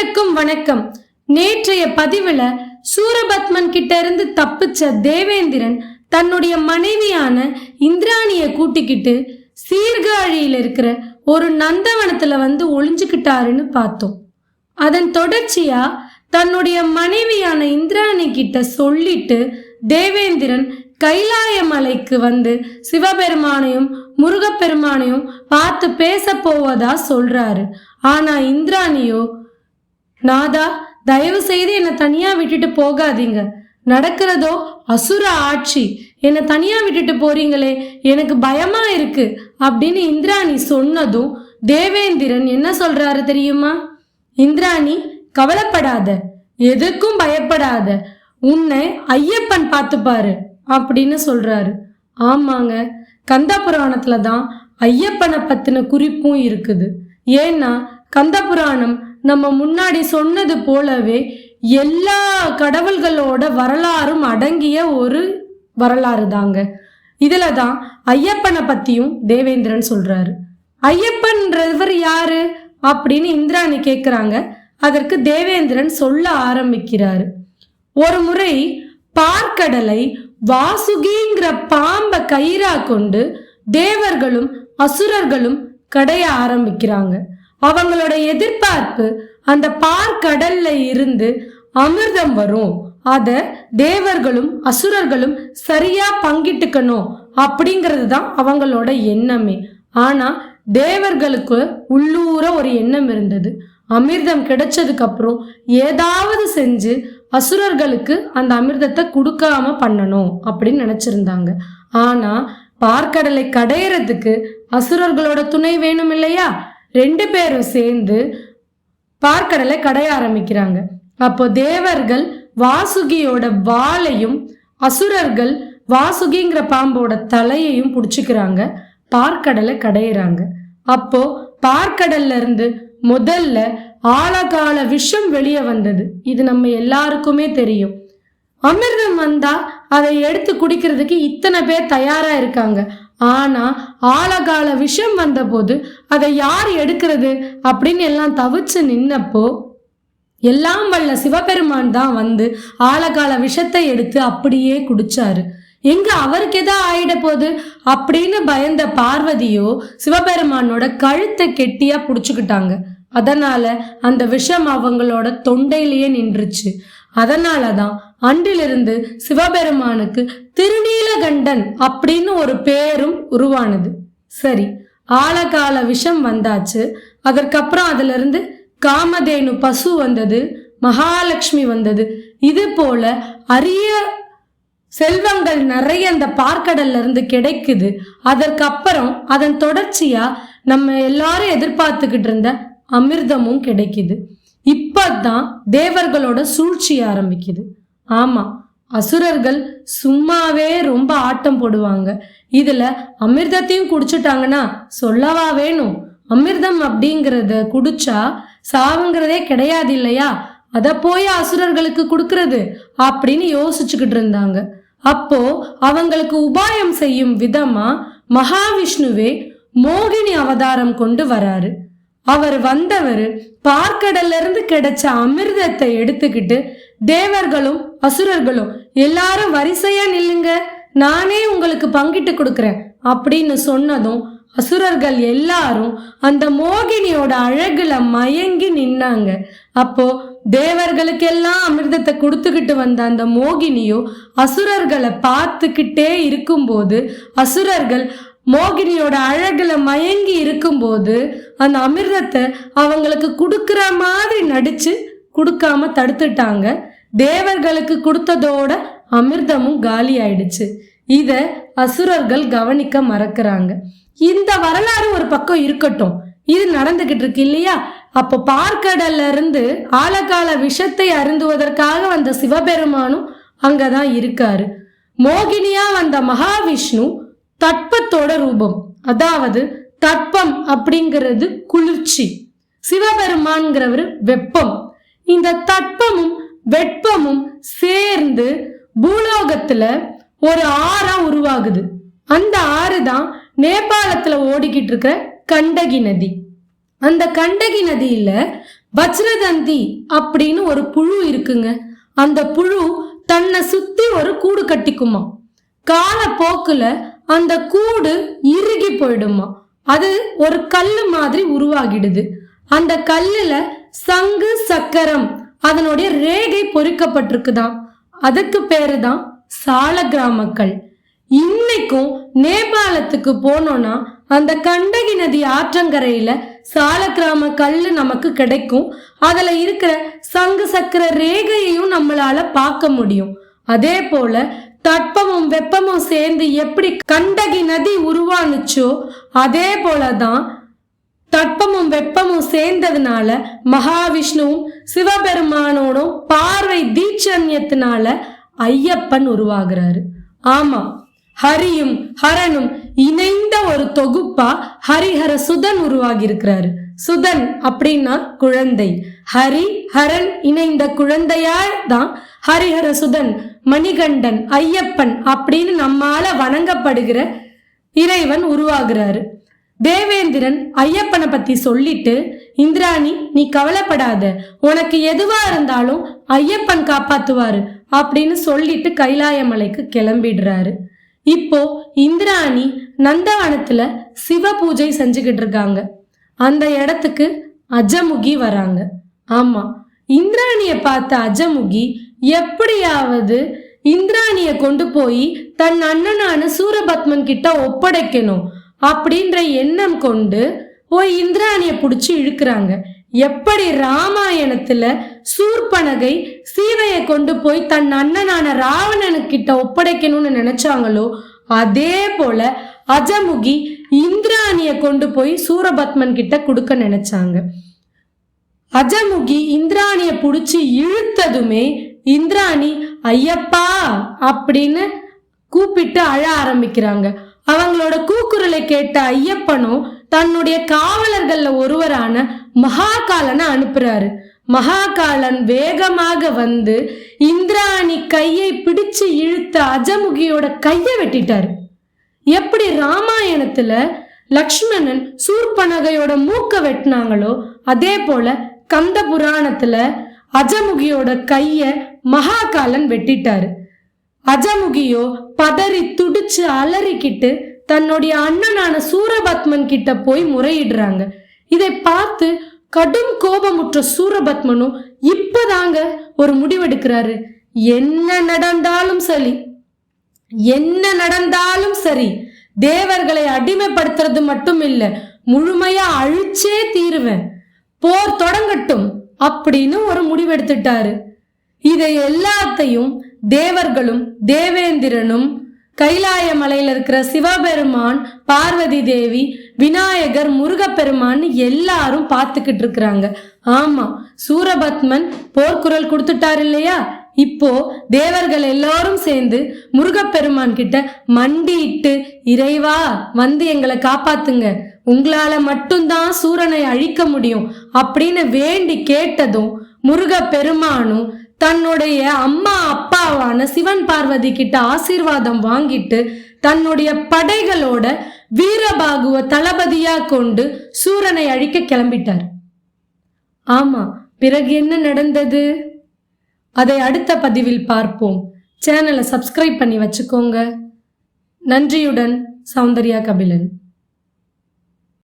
அனைவருக்கும் வணக்கம். நேற்றைய பதிவுல சூரபத்மன் கிட்ட இருந்து தப்பிச்ச தேவேந்திரன் தன்னுடைய மனைவியான இந்திராணிய கூட்டிக்கிட்டு சீர்காழியில இருக்கிற ஒரு நந்தவனத்துல வந்து ஒளிஞ்சுக்கிட்டாருன்னு பார்த்தோம். அதன் தொடர்ச்சியா தன்னுடைய மனைவியான இந்திராணி கிட்ட சொல்லிட்டு தேவேந்திரன் கைலாய மலைக்கு வந்து சிவபெருமானையும் முருகப்பெருமானையும் பார்த்து பேச போவதா சொல்றாரு. ஆனா இந்திராணியோ நாதா தயவு செய்து என்னை தனியா விட்டுட்டு போகாதீங்க. நடக்கிறதோ அசுர ஆட்சி. என்னை தனியா விட்டுட்டு போறீங்களே எனக்கு பயமா இருக்கு அப்படின்னு இந்திராணி சொன்னதும் தேவேந்திரன் என்ன சொல்றாரு தெரியுமா? இந்திராணி கவலைப்படாத எதுக்கும் பயப்படாத உன்னை ஐயப்பன் பார்த்துப்பாரு அப்படின்னு சொல்றாரு. ஆமாங்க கந்த புராணத்துல தான் ஐயப்பனை பத்தின குறிப்பும் இருக்குது. ஏன்னா கந்த புராணம் நம்ம முன்னாடி சொன்னது போலவே எல்லா கடவுள்களோட வரலாறும் அடங்கிய ஒரு வரலாறு தாங்க. இதுல தான் ஐயப்பனை பத்தியும் தேவேந்திரன் சொல்றாரு. ஐயப்பன்றவர் யாரு? அப்படின்னு இந்திராணி கேட்குறாங்க அதற்கு தேவேந்திரன் சொல்ல ஆரம்பிக்கிறாரு. ஒரு முறை பார்க்கடலை வாசுகிங்கிற பாம்ப கயிறா கொண்டு தேவர்களும் அசுரர்களும் கடைய ஆரம்பிக்கிறாங்க. அவங்களோட எதிர்பார்ப்பு அந்த பார்க்கடல்ல இருந்து அமிர்தம் வரும். அத தேவர்களும் அசுரர்களும் சரியா பங்கிட்டுக்கணும் அப்படிங்கிறது தான் அவங்களோட எண்ணமே. ஆனா தேவர்களுக்கு உள்ளூர ஒரு எண்ணம் இருந்தது. அமிர்தம் கிடைச்சதுக்கு அப்புறம் ஏதாவது செஞ்சு அசுரர்களுக்கு அந்த அமிர்தத்தை கொடுக்காம பண்ணணும் அப்படின்னு நினைச்சிருந்தாங்க. ஆனா பார்க்கடலை கடையறதுக்கு அசுரர்களோட துணை வேணும் இல்லையா? ரெண்டு பேரும் சேர்ந்து பார்க்கடலை கடைய ஆரம்பிக்கிறாங்க. அப்போ தேவர்கள் வாசுகியோட வாளையும் அசுரர்கள் வாசுகிங்கிற பாம்போட தலையையும் பிடிச்சிக்கிறாங்க. பார்க்கடலை கடையிறாங்க. அப்போ பார்க்கடல்ல இருந்து முதல்ல ஆழகால விஷம் வெளியே வந்தது. இது நம்ம எல்லாருக்குமே தெரியும். அமிர்தம் வந்தா அதை எடுத்து குடிக்கிறதுக்கு இத்தனை பேர் தயாரா இருக்காங்க. ஆனா ஆழகால விஷம் வந்தபோது அதை யார் எடுக்கிறது அப்படின்னு எல்லாம் தவிச்சு நின்னப்போ எல்லாம் வல்ல சிவபெருமான் தான் வந்து ஆழகால விஷத்தை எடுத்து அப்படியே குடிச்சாரு. எங்க அவருக்கு எதா ஆயிட போகுது அப்படின்னு பயந்த பார்வதியோ சிவபெருமானோட கழுத்தை கெட்டியா புடிச்சுக்கிட்டாங்க. அதனால அந்த விஷம் அவங்களோட தொண்டையிலேயே நின்றுச்சு. அதனால தான் அன்றிலிருந்து சிவபெருமானுக்கு திருநீலகண்டன் அப்படின்னு ஒரு பேரும் உருவானது. சரி ஆழகால விஷம் வந்தாச்சு. அதற்கப்புறம் அதுல இருந்து காமதேனு பசு வந்தது மகாலட்சுமி வந்தது. இது போல அரிய செல்வங்கள் நிறைய அந்த பார்க்கடல்ல இருந்து கிடைக்குது. அதற்கப்புறம் அதன் தொடர்ச்சியா நம்ம எல்லாரும் எதிர்பார்த்துக்கிட்டு இருந்த அமிர்தமும் கிடைக்குது. இப்பதான் தேவர்களோட சூழ்ச்சி ஆரம்பிக்குது. ஆமா அசுரர்கள் சும்மாவே ரொம்ப ஆட்டம் போடுவாங்க. இதுல அமிர்தத்தையும் குடிச்சிட்டாங்கன்னா சொல்லவா வேணும்? அமிர்தம் அப்படிங்கறத குடிச்சா சாவுங்கிறதே கிடையாது இல்லையா? அத போய் அசுரர்களுக்கு கொடுக்கறது அப்படின்னு யோசிச்சுக்கிட்டு இருந்தாங்க. அப்போ அவங்களுக்கு உபாயம் செய்யும் விதமா மகாவிஷ்ணுவே மோகினி அவதாரம் கொண்டு வராரு. அவர் வந்தவர் பார்க்கடல்ல இருந்து கிடைச்ச அமிர்தத்தை எடுத்துக்கிட்டு தேவர்களும் அசுரர்களும் எல்லாரும் வரிசையா நில்லுங்க நானே உங்களுக்கு பங்கிட்டு கொடுக்குறேன் அப்படின்னு சொன்னதும் அசுரர்கள் எல்லாரும் அந்த மோகினியோட அழகுல மயங்கி நின்னாங்க. அப்போ தேவர்களுக்கெல்லாம் அமிர்தத்தை கொடுத்துக்கிட்டு வந்த அந்த மோகினியோ அசுரர்களை பார்த்துக்கிட்டே இருக்கும்போது அசுரர்கள் மோகினியோட அழகில் மயங்கி இருக்கும்போது அந்த அமிர்தத்தை அவங்களுக்கு கொடுக்குற மாதிரி நடித்து கொடுக்காம தடுத்துட்டாங்க. தேவர்களுக்கு கொடுத்ததோட அமிர்தமும் காலி ஆயிடுச்சு. இதை அசுரர்கள் கவனிக்க மறக்கிறாங்க. இந்த வரலாறு ஒரு பக்கம் இருக்கட்டும். இது நடந்துகிட்டு இருக்கு இல்லையா? அப்போ பார்க்கடல்ல இருந்து ஆழகால விஷத்தை அருந்துவதற்காக வந்த சிவபெருமானும் அங்கதான் இருக்காரு. மோகினியா வந்த மகாவிஷ்ணு தட்பத்தோட ரூபம். அதாவது தட்பம் அப்படிங்கிறது குளிர்ச்சி. சிவபெருமான்கிறவர் வெப்பம். இந்த தட்பமும் வெப்பமும் சேர்ந்து பூலோகத்துல ஒரு ஆறா உருவாகுது. அந்த ஆறு தான் நேபாளத்துல ஓடிக்கிட்டு இருக்கிற கண்டகி நதி. அந்த கண்டகி நதியில வஜ்ரதந்தி அப்படின்னு ஒரு புழு இருக்குங்க. அந்த புழு தன்னை சுத்தி ஒரு கூடு கட்டிக்குமா காலப்போக்குல அந்த கூடு இறுகி போயிடுமா? அது ஒரு கல்லு மாதிரி உருவாகிடுது. அந்த கல்லுல சங்கு சக்கரம் அதனுடைய ரேகை பொறிக்கப்பட்டிருக்குதாம். அதுக்கு பேரு தான் சால கிராமக்கல் இன்னைக்கும் நேபாளத்துக்கு போனோம்னா அந்த கண்டகி நதி ஆற்றங்கரையில சால கிராம கல் நமக்கு கிடைக்கும். அதுல இருக்கிற சங்கு சக்கர ரேகையையும் நம்மளால பார்க்க முடியும். அதே போல தட்பமும் வெப்பமும் சேர்ந்து எப்படி கண்டகி நதி உருவானுச்சோ அதே போலதான் தட்பமும் வெப்பமும் சேர்ந்ததுனால மகாவிஷ்ணுவும் சிவபெருமானோடும் பார்வை தீட்சண்யத்தினால ஐயப்பன் உருவாகிறாரு. ஆமா ஹரியும் ஹரனும் இணைந்த ஒரு தொகுப்பா ஹரிஹர சுதன் உருவாகி இருக்கிறாரு சுதன் அப்படின்னா குழந்தை. ஹரி ஹரன் இணைந்த குழந்தையால் தான் ஹரிஹர சுதன் மணிகண்டன் ஐயப்பன் அப்படின்னு நம்மால வணங்கப்படுகிற இறைவன் உருவாகிறாரு. தேவேந்திரன் ஐயப்பனை பத்தி சொல்லிட்டு இந்திராணி நீ கவலைப்படாத உனக்கு எதுவா இருந்தாலும் ஐயப்பன் காப்பாத்துவாரு அப்படின்னு சொல்லிட்டு கைலாயமலைக்கு கிளம்பிடுறாரு. இப்போ இந்திராணி நந்தவனத்துல சிவ பூஜை செஞ்சுக்கிட்டு இருக்காங்க. அந்த இடத்துக்கு அஜமுகி வராங்க. ஆமா இந்திராணிய பார்த்த அஜமுகி எப்படியாவது இந்திராணிய கொண்டு போய் தன் அண்ணனான சூரபத்மன் கிட்ட ஒப்படைக்கணும் அப்படின்ற எண்ணம் கொண்டு போய் இந்திராணிய பிடிச்சி இழுக்கிறாங்க. எப்படி ராமாயணத்துல சூர்பனகை சீதையை கொண்டு போய் தன் அண்ணனான ராவணனுக்கிட்ட ஒப்படைக்கணும்னு நினைச்சாங்களோ அதே போல அஜமுகி இந்திராணியை கொண்டு போய் சூரபத்மன் கிட்ட கொடுக்க நினைச்சாங்க. அஜமுகி இந்திராணிய புடிச்சு இழுத்ததுமே இந்திராணி ஐயப்பா! அப்படின்னு கூப்பிட்டு அழ ஆரம்பிக்கிறாங்க. அவங்களோட கூக்குரலை கேட்ட ஐயப்பனும் தன்னுடைய காவலர்கள்ல ஒருவரான மகாகாலனை அனுப்புறாரு. மகாகாலன் வேகமாக வந்து இந்திராணி கையை பிடிச்சு இழுத்த அஜமுகியோட கையை வெட்டிட்டாரு. எப்படி ராமாயணத்துல லக்ஷ்மணன் சூர்பனகையோட மூக்க வெட்டினாங்களோ அதே போல கந்த புராணத்துல அஜமுகியோட கைய மகாகாலன் வெட்டிட்டாரு. அஜமுகியோ பதறி துடிச்சு அலறிக்கிட்டு தன்னுடைய அண்ணனான சூரபத்மன் கிட்ட போய் முறையிடுறாங்க. இதை பார்த்து கடும் கோபமுற்ற சூரபத்மனும் இப்பதாங்க ஒரு முடிவெடுக்கிறாரு. என்ன நடந்தாலும் சரி. என்ன நடந்தாலும் சரி தேவர்களை அடிமைப்படுத்துறது மட்டும் இல்ல முழுமையா அழிச்சே தீருவேன். போர் தொடங்கட்டும் அப்படின்னு ஒரு முடிவெடுத்துட்டாரு இதை எல்லாத்தையும் தேவர்களும் தேவேந்திரனும் கைலாய மலையில இருக்கிற சிவபெருமான் பார்வதி தேவி விநாயகர் முருகப்பெருமான் எல்லாரும் பார்த்துக்கிட்டு இருக்கிறாங்க. ஆமா சூரபத்மன் போர்க்குரல் கொடுத்துட்டாரு இல்லையா? இப்போ தேவர்கள் எல்லாரும் சேர்ந்து முருகப்பெருமான் கிட்ட மண்டியிட்டு இறைவா வந்து எங்களை காப்பாத்துங்க. உங்களால மட்டும்தான் சூரனை அழிக்க முடியும். அப்படின்னு வேண்டி கேட்டதும் முருகப்பெருமானும் தன்னுடைய அம்மா அப்பாவான சிவன் பார்வதி கிட்ட ஆசீர்வாதம் வாங்கிட்டு தன்னுடைய படைகளோட வீரபாகுவ தளபதியா கொண்டு சூரனை அழிக்க கிளம்பிட்டார். ஆமா பிறகு என்ன நடந்தது? அதை அடுத்த பதிவில் பார்ப்போம். சேனலை சப்ஸ்கிரைப் பண்ணி வச்சுக்கோங்க. நன்றியுடன் சௌந்தர்யா கபிலன்.